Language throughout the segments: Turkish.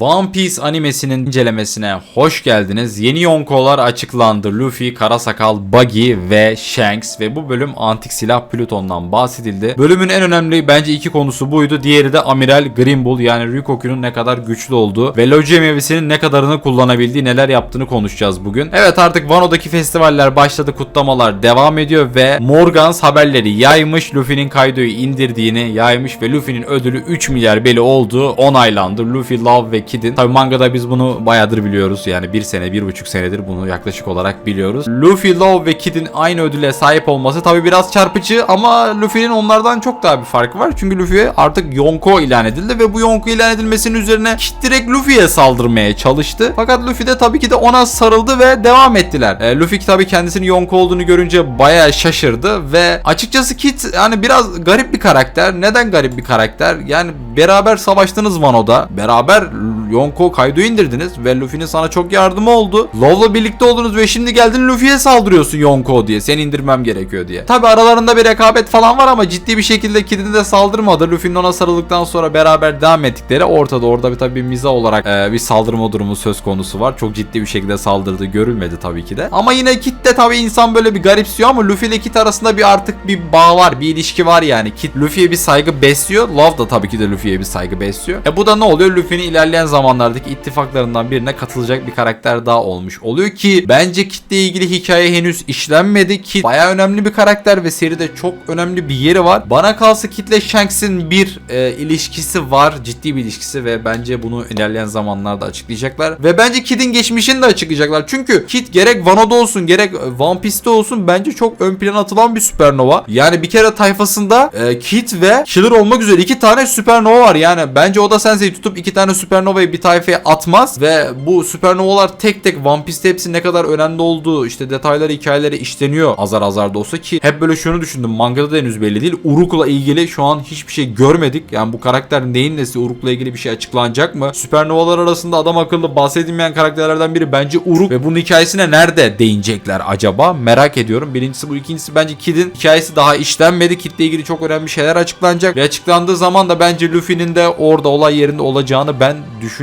One Piece animesinin incelemesine hoş geldiniz. Yeni Yonko'lar açıklandı. Luffy, Karasakal, Buggy ve Shanks ve bu bölüm antik silah Pluton'dan bahsedildi. Bölümün en önemli bence iki konusu buydu. Diğeri de Amiral Grimble yani Ryukoku'nun ne kadar güçlü olduğu ve Logia meyvesinin ne kadarını kullanabildiği, neler yaptığını konuşacağız bugün. Evet artık Wano'daki festivaller başladı, kutlamalar devam ediyor ve Morgans haberleri yaymış. Luffy'nin Kaido'yu indirdiğini yaymış ve Luffy'nin ödülü 3 milyar beli olduğu onaylandı. Luffy, Love ve Kid'in. Tabi mangada biz bunu bayağıdır biliyoruz. Yani bir sene, bir buçuk senedir bunu yaklaşık olarak biliyoruz. Luffy, Love ve Kid'in aynı ödüle sahip olması tabi biraz çarpıcı ama Luffy'nin onlardan çok daha bir farkı var. Çünkü Luffy artık Yonko ilan edildi ve bu Yonko ilan edilmesinin üzerine Kid direkt Luffy'ye saldırmaya çalıştı. Fakat Luffy de tabii ki de ona sarıldı ve devam ettiler. E, Luffy tabii kendisinin Yonko olduğunu görünce bayağı şaşırdı ve açıkçası Kid yani biraz garip bir karakter. Neden garip bir karakter? Yani beraber savaştınız Wano'da. Beraber Yonko Kaido'yu indirdiniz ve Luffy'nin sana çok yardımı oldu. Law'la birlikte oldunuz ve şimdi geldin Luffy'ye saldırıyorsun Yonko diye. Seni indirmem gerekiyor diye. Tabi aralarında bir rekabet falan var ama ciddi bir şekilde Kid'in de saldırmadı. Luffy'nin ona sarıldıktan sonra beraber devam ettikleri ortada. Orada bir tabi miza olarak e, bir saldırma durumu söz konusu var. Çok ciddi bir şekilde saldırdığı görülmedi tabii ki de. Ama yine Kid de tabi insan böyle bir garipsiyor ama Luffy ile Kid arasında bir artık bir bağ var. Bir ilişki var yani. Kid Luffy'ye bir saygı besliyor. Love da tabii ki de Luffy'ye bir saygı besliyor. E bu da ne oluyor? Luffy'nin ilerleyen zamanlardaki ittifaklarından birine katılacak bir karakter daha olmuş oluyor ki bence Kid'le ilgili hikaye henüz işlenmedi. Kid baya önemli bir karakter ve seride çok önemli bir yeri var. Bana kalsa Kid'le Shanks'in bir e, ilişkisi var. Ciddi bir ilişkisi ve bence bunu ilerleyen zamanlarda açıklayacaklar. Ve bence Kid'in geçmişini de açıklayacaklar. Çünkü Kid gerek Wano'da olsun gerek One Piece'te olsun bence çok ön plana atılan bir süpernova. Yani bir kere tayfasında e, Kid ve Killer olmak üzere iki tane süpernova var. Yani bence Oda Sensei tutup iki tane süpernovayı bir tayfaya atmaz ve bu süpernovalar tek tek One Piece'te hepsi ne kadar önemli olduğu işte detayları hikayeleri işleniyor azar azar da olsa ki hep böyle şunu düşündüm mangada da henüz belli değil. Uruk'la ilgili şu an hiçbir şey görmedik. Yani bu karakter neyin nesi Uruk'la ilgili bir şey açıklanacak mı? Süpernovalar arasında adam akıllı bahsedilmeyen karakterlerden biri bence Uruk ve bunun hikayesine nerede değinecekler acaba? Merak ediyorum. Birincisi bu ikincisi bence Kid'in hikayesi daha işlenmedi. Kid'le ilgili çok önemli şeyler açıklanacak ve açıklandığı zaman da bence Luffy'nin de orada olay yerinde olacağını ben düşünüyorum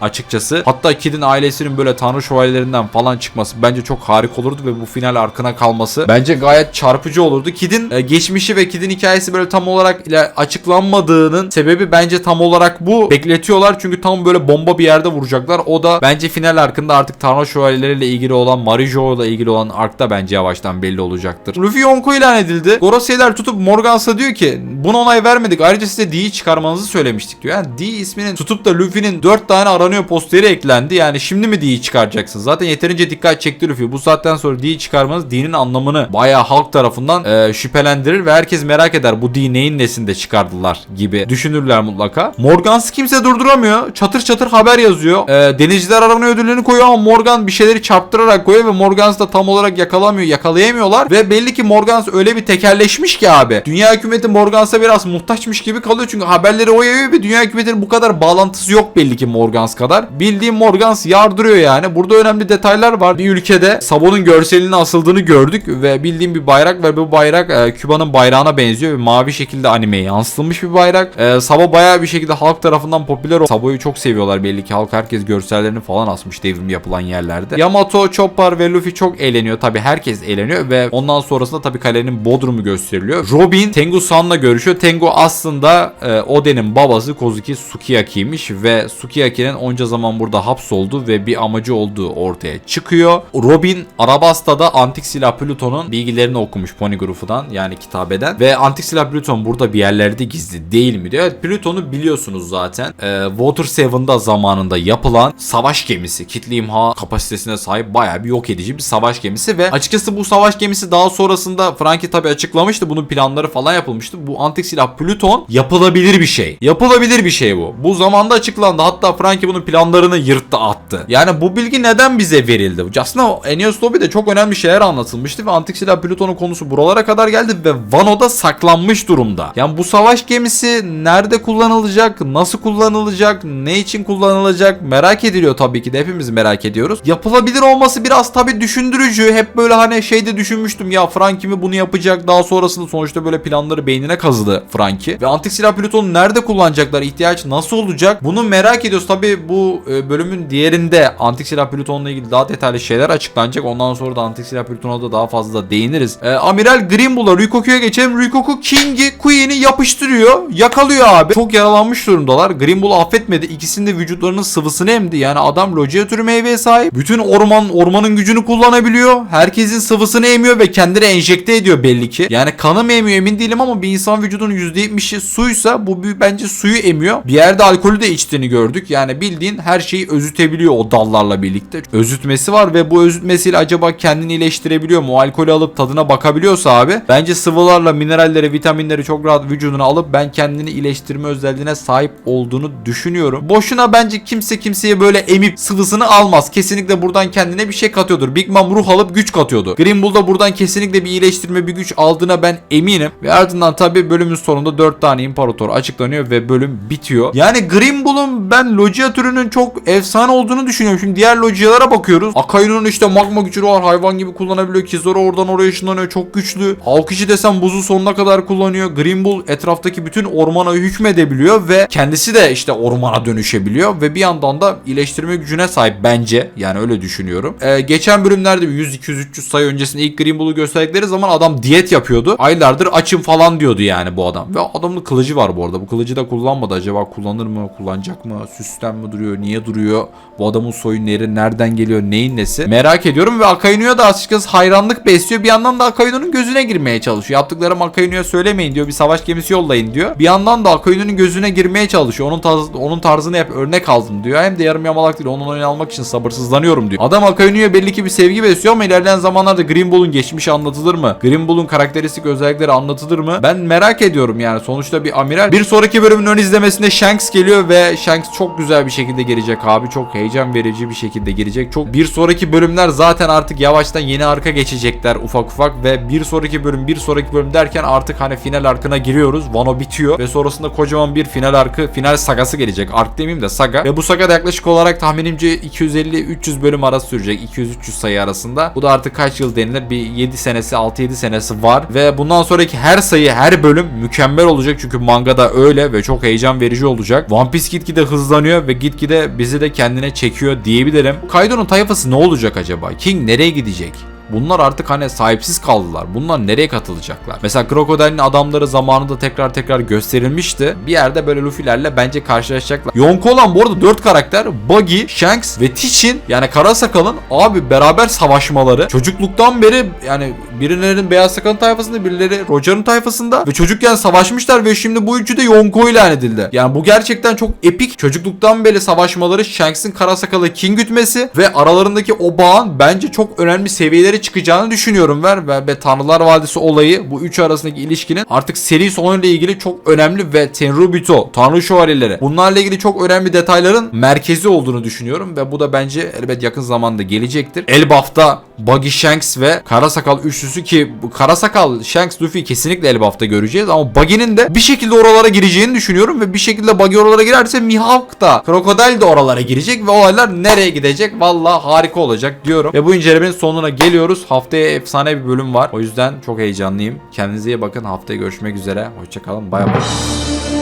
açıkçası. Hatta Kid'in ailesinin böyle tanrı şövalyelerinden falan çıkması bence çok harika olurdu ve bu final arkına kalması bence gayet çarpıcı olurdu. Kid'in e, geçmişi ve Kid'in hikayesi böyle tam olarak ile açıklanmadığının sebebi bence tam olarak bu. Bekletiyorlar çünkü tam böyle bomba bir yerde vuracaklar. O da bence final arkında artık tanrı şövalyeleriyle ilgili olan Marijo ile ilgili olan arkta bence yavaştan belli olacaktır. Luffy Yonko ilan edildi. Gorosei'ler tutup Morgans'a diyor ki buna onay vermedik. Ayrıca size D'yi çıkarmanızı söylemiştik diyor. Yani D isminin tutup da Luffy'nin 4 tane aranıyor posteri eklendi. Yani şimdi mi D'yi çıkaracaksın? Zaten yeterince dikkat çekti Luffy. Bu saatten sonra D'yi çıkarmanız D'nin anlamını bayağı halk tarafından e, şüphelendirir ve herkes merak eder bu D neyin nesinde çıkardılar gibi düşünürler mutlaka. Morgans'ı kimse durduramıyor. Çatır çatır haber yazıyor. E, denizciler aranıyor ödüllerini koyuyor ama Morgan bir şeyleri çarptırarak koyuyor ve Morgans da tam olarak yakalamıyor. Yakalayamıyorlar ve belli ki Morgans öyle bir tekerleşmiş ki abi. Dünya hükümeti Morgans'a biraz muhtaçmış gibi kalıyor çünkü haberleri o yayıyor ve dünya hükümetinin bu kadar bağlantısı yok belli ki Morgans kadar. Bildiğim Morgans yardırıyor yani. Burada önemli detaylar var. Bir ülkede Sabo'nun görselinin asıldığını gördük ve bildiğim bir bayrak ve bu bayrak e, Küba'nın bayrağına benziyor ve mavi şekilde animeye yansıtılmış bir bayrak. E, Sabo bayağı bir şekilde halk tarafından popüler. oldu. Sabo'yu çok seviyorlar belli ki halk herkes görsellerini falan asmış devrim yapılan yerlerde. Yamato, Chopper ve Luffy çok eğleniyor. Tabi herkes eğleniyor ve ondan sonrasında tabi kalenin bodrumu gösteriliyor. Robin Tengu San'la görüşüyor. Tengu aslında e, Oden'in babası Kozuki Sukiyaki'ymiş ve Sukiyaki'nin onca zaman burada hapsoldu ve bir amacı olduğu ortaya çıkıyor. Robin Arabasta'da antik silah Plüton'un bilgilerini okumuş Poneglyph'dan yani kitabeden ve antik silah Plüton burada bir yerlerde gizli değil mi diyor. Evet Plüton'u biliyorsunuz zaten. Ee, Water Seven'da zamanında yapılan savaş gemisi. Kitle imha kapasitesine sahip bayağı bir yok edici bir savaş gemisi ve açıkçası bu savaş gemisi daha sonrasında Frankie tabi açıklamıştı. Bunun planları falan yapılmıştı. Bu antik silah Plüton yapılabilir bir şey. Yapılabilir bir şey bu. Bu zamanda açıklandı. Hatta Frankie bunun planlarını yırttı attı. Yani bu bilgi neden bize verildi? Aslında Enios Lobby'de çok önemli şeyler anlatılmıştı ve antik silah Plüton'un konusu buralara kadar geldi ve Wano'da saklanmış durumda. Yani bu savaş gemisi nerede kullanılacak, nasıl kullanılacak, ne için kullanılacak merak ediliyor tabii ki de hepimiz merak ediyoruz. Yapılabilir olması biraz tabii düşündürücü. Hep böyle hani şeyde düşünmüştüm ya Frankie mi bunu yapacak daha sonrasında sonuçta böyle planları beynine kazıdı Frankie. Ve antik silah Plüton'u nerede kullanacaklar, ihtiyaç nasıl olacak bunu merak ediyorum. Gidiyoruz. Tabi bu e, bölümün diğerinde Antik Silah Plüton'la ilgili daha detaylı şeyler açıklanacak. Ondan sonra da Antik Silah Plüton'a da daha fazla değiniriz. E, Amiral Grimbull'a Ryukoku'ya geçelim. Ryukoku King'i Queen'i yapıştırıyor. Yakalıyor abi. Çok yaralanmış durumdalar. Grimbull affetmedi. İkisinin de vücutlarının sıvısını emdi. Yani adam logia türü meyveye sahip. Bütün orman ormanın gücünü kullanabiliyor. Herkesin sıvısını emiyor ve kendine enjekte ediyor belli ki. Yani kanı mı emiyor emin değilim ama bir insan vücudunun %70'i suysa bu bence suyu emiyor. Bir yerde alkolü de içtiğini gördük. Yani bildiğin her şeyi özütebiliyor o dallarla birlikte. Özütmesi var ve bu özütmesiyle acaba kendini iyileştirebiliyor mu? O alkolü alıp tadına bakabiliyorsa abi bence sıvılarla mineralleri, vitaminleri çok rahat vücuduna alıp ben kendini iyileştirme özelliğine sahip olduğunu düşünüyorum. Boşuna bence kimse kimseye böyle emip sıvısını almaz. Kesinlikle buradan kendine bir şey katıyordur. Big Mom ruh alıp güç katıyordu. Green Bull da buradan kesinlikle bir iyileştirme bir güç aldığına ben eminim. Ve ardından tabi bölümün sonunda 4 tane imparator açıklanıyor ve bölüm bitiyor. Yani Green Bull'un ben Logia türünün çok efsane olduğunu düşünüyorum. Şimdi diğer Logia'lara bakıyoruz. Akainu'nun işte magma gücü var. Hayvan gibi kullanabiliyor. Kizaru oradan oraya ışınlanıyor. Çok güçlü. Aokiji desem buzu sonuna kadar kullanıyor. Green etraftaki bütün ormana hükmedebiliyor ve kendisi de işte ormana dönüşebiliyor ve bir yandan da iyileştirme gücüne sahip bence. Yani öyle düşünüyorum. Ee, geçen bölümlerde bir 100 200 300 sayı öncesinde ilk Green Bull'u gösterdikleri zaman adam diyet yapıyordu. Aylardır açım falan diyordu yani bu adam. Ve adamın kılıcı var bu arada. Bu kılıcı da kullanmadı. Acaba kullanır mı? Kullanacak mı? Süsten mi duruyor? Niye duruyor? Bu adamın soyu neri? Nereden geliyor? Neyin nesi? Merak ediyorum ve Akainu'ya da açıkçası hayranlık besliyor. Bir yandan da Akainu'nun gözüne girmeye çalışıyor. Yaptıklarım Akainu'ya söylemeyin diyor. Bir savaş gemisi yollayın diyor. Bir yandan da Akainu'nun gözüne girmeye çalışıyor. Onun tarz, onun tarzını hep örnek aldım diyor. Hem de yarım yamalak değil. Onun oyunu almak için sabırsızlanıyorum diyor. Adam Akainu'ya belli ki bir sevgi besliyor ama ilerleyen zamanlarda Green Bull'un geçmişi anlatılır mı? Green Bull'un karakteristik özellikleri anlatılır mı? Ben merak ediyorum yani. Sonuçta bir amiral. Bir sonraki bölümün ön izlemesinde Shanks geliyor ve Shanks çok güzel bir şekilde gelecek abi. Çok heyecan verici bir şekilde gelecek. Çok bir sonraki bölümler zaten artık yavaştan yeni arka geçecekler ufak ufak ve bir sonraki bölüm bir sonraki bölüm derken artık hani final arkına giriyoruz. Wano bitiyor ve sonrasında kocaman bir final arkı, final sagası gelecek. Ark demeyeyim de saga. Ve bu saga da yaklaşık olarak tahminimce 250-300 bölüm arası sürecek. 200-300 sayı arasında. Bu da artık kaç yıl denilir? Bir 7 senesi, 6-7 senesi var. Ve bundan sonraki her sayı, her bölüm mükemmel olacak. Çünkü mangada öyle ve çok heyecan verici olacak. One Piece gitgide hızlanıyor ve gitgide bizi de kendine çekiyor diyebilirim. Kaido'nun tayfası ne olacak acaba? King nereye gidecek? Bunlar artık hani sahipsiz kaldılar. Bunlar nereye katılacaklar? Mesela Crocodile'in adamları zamanında tekrar tekrar gösterilmişti. Bir yerde böyle Luffy'lerle bence karşılaşacaklar. Yonko olan bu arada 4 karakter Buggy, Shanks ve Teach'in yani Karasakal'ın abi beraber savaşmaları çocukluktan beri yani birilerinin Beyaz Sakal'ın tayfasında birileri Roger'ın tayfasında ve çocukken savaşmışlar ve şimdi bu üçü de Yonko ilan edildi. Yani bu gerçekten çok epik. Çocukluktan beri savaşmaları Shanks'in Karasakalı King gütmesi ve aralarındaki o bağın bence çok önemli seviyelere çıkacağını düşünüyorum ver ve, ve Tanrılar Vadisi olayı bu üç arasındaki ilişkinin artık seri sonuyla ilgili çok önemli ve Tenryubito, Tanrı Şövalyeleri bunlarla ilgili çok önemli detayların merkezi olduğunu düşünüyorum ve bu da bence elbet yakın zamanda gelecektir. Elbaf'ta Buggy Shanks ve Karasakal üçlüsü ki Karasakal, Shanks, Luffy kesinlikle Elbaf'ta göreceğiz ama Buggy'nin de bir şekilde oralara gireceğini düşünüyorum ve bir şekilde Buggy oralara girerse Mihawk da Crocodile de oralara girecek ve olaylar nereye gidecek valla harika olacak diyorum. Ve bu incelemenin sonuna geliyoruz. Haftaya efsane bir bölüm var. O yüzden çok heyecanlıyım. Kendinize iyi bakın. Haftaya görüşmek üzere. Hoşçakalın. Bay bay.